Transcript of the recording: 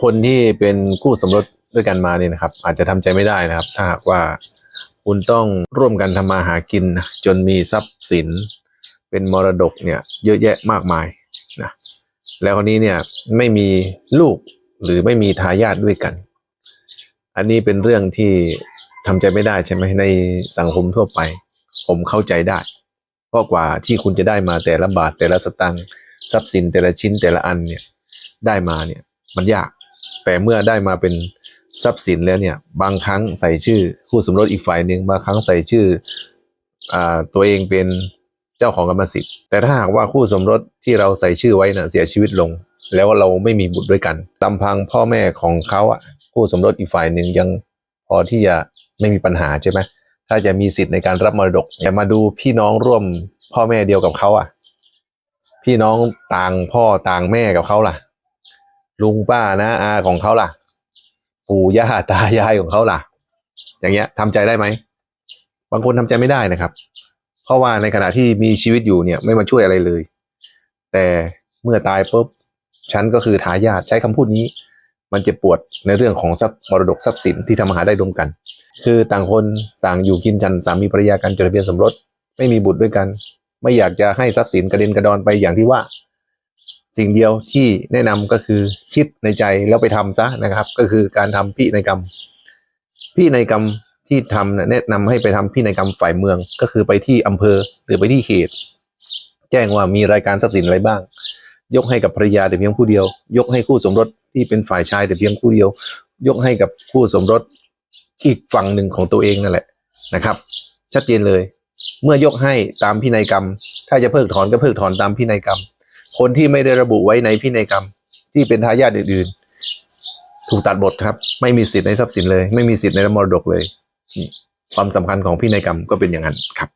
คนที่เป็นคู่สมรสด้วยกันมาเนี่ยนะครับ อาจจะทำใจไม่ได้นะครับ ถ้าหากว่าคุณต้องร่วมกันทำมาหากินนะจนมีทรัพย์สิน เป็นมรดกเนี่ยเยอะแยะมากมายนะแล้วคนนี้เนี่ยไม่มีลูกหรือไม่มีทายาทด้วยกัน อันนี้เป็นเรื่องที่ทำใจไม่ได้ใช่ไหมในสังคมทั่วไป ผมเข้าใจได้เพราะกว่าที่คุณจะได้มาแต่ละบาทแต่ละสตังค์ทรัพย์สินแต่ละชิ้นแต่ละอันเนี่ยได้มาเนี่ยมันยาก แต่เมื่อได้มาเป็นทรัพย์สินแล้วเนี่ย บางครั้งใส่ชื่อคู่สมรสอีกฝ่ายหนึ่งบางครั้งใส่ชื่ออตัวเองเป็นเจ้าของกรรมสิทธิ์ แต่ถ้าหากว่าคู่สมรสที่เราใส่ชื่อไว้น่ะเสียชีวิตลง แล้วเราไม่มีบุตรด้วยกันลำพังพ่อแม่ของเขาอะคู่สมรสอีกฝ่ายหนึ่งยังพอที่จะไม่มีปัญหาใช่ไหมถ้าจะมีสิทธิ์ในการรับมรดกอย่ามาดูพี่น้องร่วมพ่อแม่เดียวกับเขาอะ พี่น้องต่างพ่อต่างแม่กับเขาล่ะ ลุงป้านะอาของเขาล่ะ ปู่ย่าตายายของเขาล่ะ อย่างเงี้ยทำใจได้ไหม บางคนทำใจไม่ได้นะครับ เพราะว่าในขณะที่มีชีวิตอยู่เนี่ยไม่มาช่วยอะไรเลย แต่เมื่อตายปุ๊บฉันก็คือทายาทใช้คำพูดนี้ มันเจ็บปวดในเรื่องของทรัพย์มรดกทรัพย์สินที่ทำมาหาได้ร่วมกัน คือต่างคนต่างอยู่กินจันสามีภรรยากันจดทะเบียนสมรส ไม่มีบุตรด้วยกัน ไม่อยากจะให้ทรัพย์สินกระเด็นกระดอนไปอย่างที่ว่า สิ่งเดียวที่แนะนำก็คือคิดในใจแล้วไปทำซะนะครับ ก็คือการทำพินัยกรรมพินัยกรรมที่ทำแนะนำให้ไปทำพินัยกรรมฝ่ายเมือง ก็คือไปที่อำเภอหรือไปที่เขต แจ้งว่ามีรายการทรัพย์สินอะไรบ้าง ยกให้กับภรรยาแต่เพียงผู้เดียว ยกให้คู่สมรสที่เป็นฝ่ายชายแต่เพียงผู้เดียว ยกให้กับคู่สมรสอีกฝั่งหนึ่งของตัวเองนั่นแหละนะครับ ชัดเจนเลย เมื่อยกให้ตามพินัยกรรม ถ้าจะเพิกถอนก็เพิกถอนตามพินัยกรรม คนที่ไม่ได้ระบุไว้ในพินัยกรรม ที่เป็นทายาทอื่นๆ ถูกตัดบทครับ ไม่มีสิทธิ์ในทรัพย์สินเลย ไม่มีสิทธิ์ในมรดกเลย ความสำคัญของพินัยกรรมก็เป็นอย่างนั้นครับ